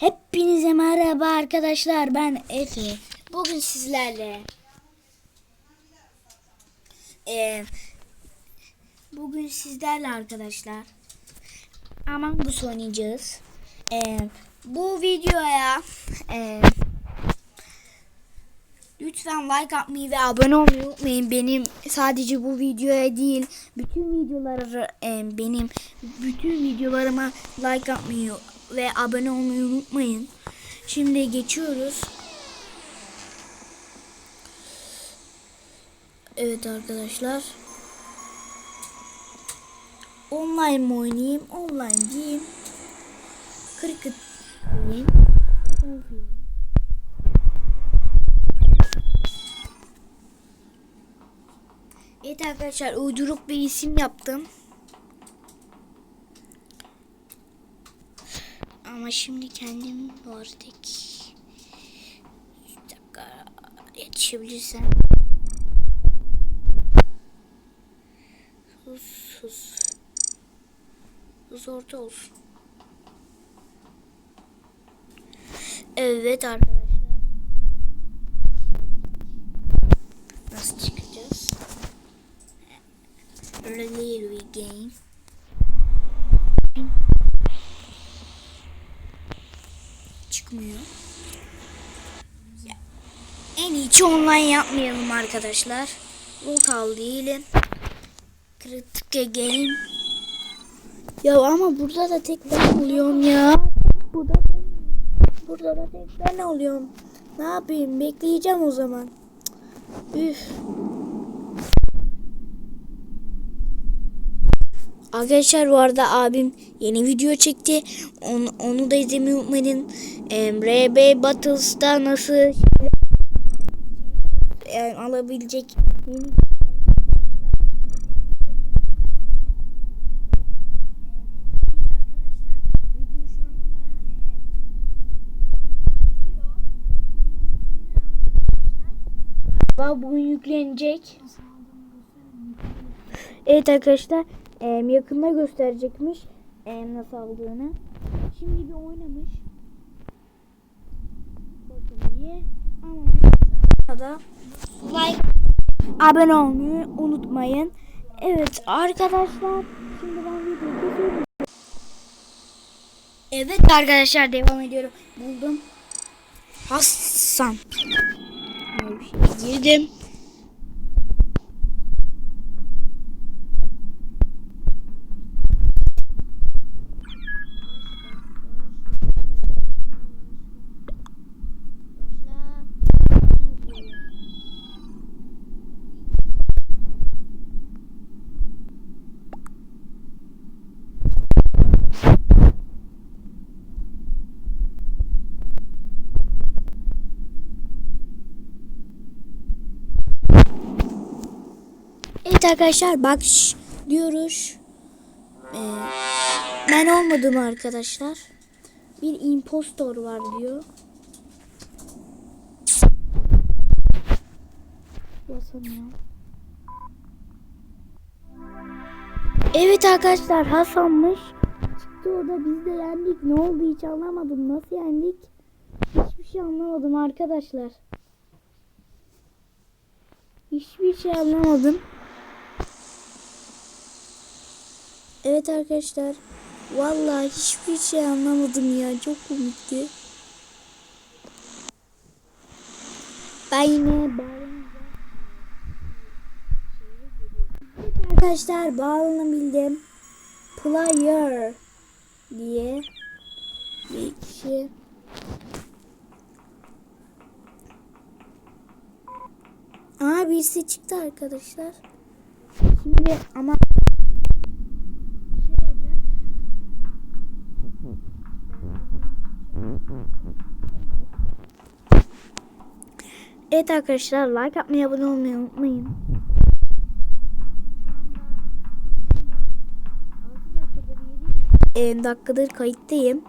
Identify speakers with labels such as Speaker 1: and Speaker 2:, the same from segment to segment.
Speaker 1: Hepinize merhaba arkadaşlar. Ben Efe. Bugün sizlerle Ee, bugün sizlerle arkadaşlar Among Us oynayacağız. Ee, bu videoya e, lütfen like atmayı ve abone olmayı unutmayın. Benim sadece bu videoya değil, bütün videolara e, benim bütün videolarıma like atmayı ve abone olmayı unutmayın. Şimdi geçiyoruz. Evet arkadaşlar. Online mi oynayayım? Online diyeyim. Cricket diyeyim. Evet arkadaşlar uyduruk bir isim yaptım. Ama şimdi kendim var tek. Bir dakika yetişebilirsem. Sus sus. Sus orta olsun. Evet arkadaşlar. Nasıl çıkacağız? Really we game. Çıkmıyor. Ya, En iyisi online yapmayalım arkadaşlar. Lokal değilim. Kritik game. Ya ama burada da tek ben oluyorum ya. Burada da, burada da tek ben oluyorum. Ne yapayım? Bekleyeceğim o zaman. Üf. Arkadaşlar bu arada abim yeni video çekti. Onu, onu da izlemeyi unutmayın. RB Battles'ta nasıl em, alabilecek bugün yüklenecek. Evet arkadaşlar em, yakında gösterecekmiş em, nasıl aldığını. Şimdi bir oynamış. Bakın diye. Ama da like abone olmayı unutmayın. Evet arkadaşlar şimdi ben videoyu kesiyorum. Evet arkadaşlar devam ediyorum. Buldum. Hasan. Girdim. Evet arkadaşlar bak şş diyoruz. Ee, ben olmadım arkadaşlar. Bir impostor var diyor. Basamıyorum. Evet arkadaşlar Hasan'mış. Çıktı o da biz de yendik. Ne oldu hiç anlamadım. Nasıl yendik? Hiçbir şey anlamadım arkadaşlar. Hiçbir şey anlamadım. Evet arkadaşlar. Vallahi hiçbir şey anlamadım ya. Çok komikti. Ben yine bağlanacağım. Evet arkadaşlar bağlanabildim. Player diye bir kişi. Aa birisi çıktı arkadaşlar. Şimdi ama Evet arkadaşlar like atmayı abone olmayı unutmayın. Ee, dakikadır kayıttayım.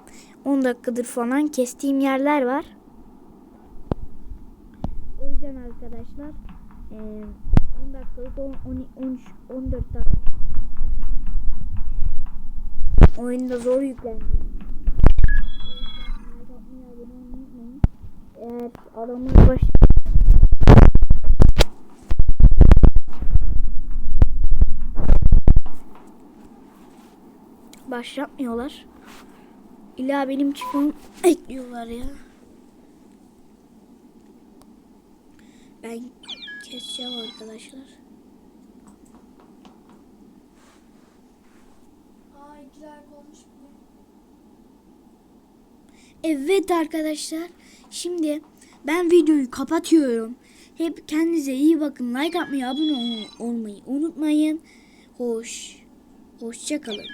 Speaker 1: 10 dakikadır falan kestiğim yerler var. O yüzden arkadaşlar e, 10 dakikalık 10, 13 14 dakika oyunda zor yüklendi. O yüzden like Adamlar baş... Başlatmıyorlar. İlla benim çıkmam ekliyorlar ya. Ben keseceğim arkadaşlar.
Speaker 2: Aa iki like olmuş bile.
Speaker 1: Evet arkadaşlar. Şimdi ben videoyu kapatıyorum. Hep kendinize iyi bakın. Like atmayı, abone ol- olmayı unutmayın. Hoş. Hoşça kalın.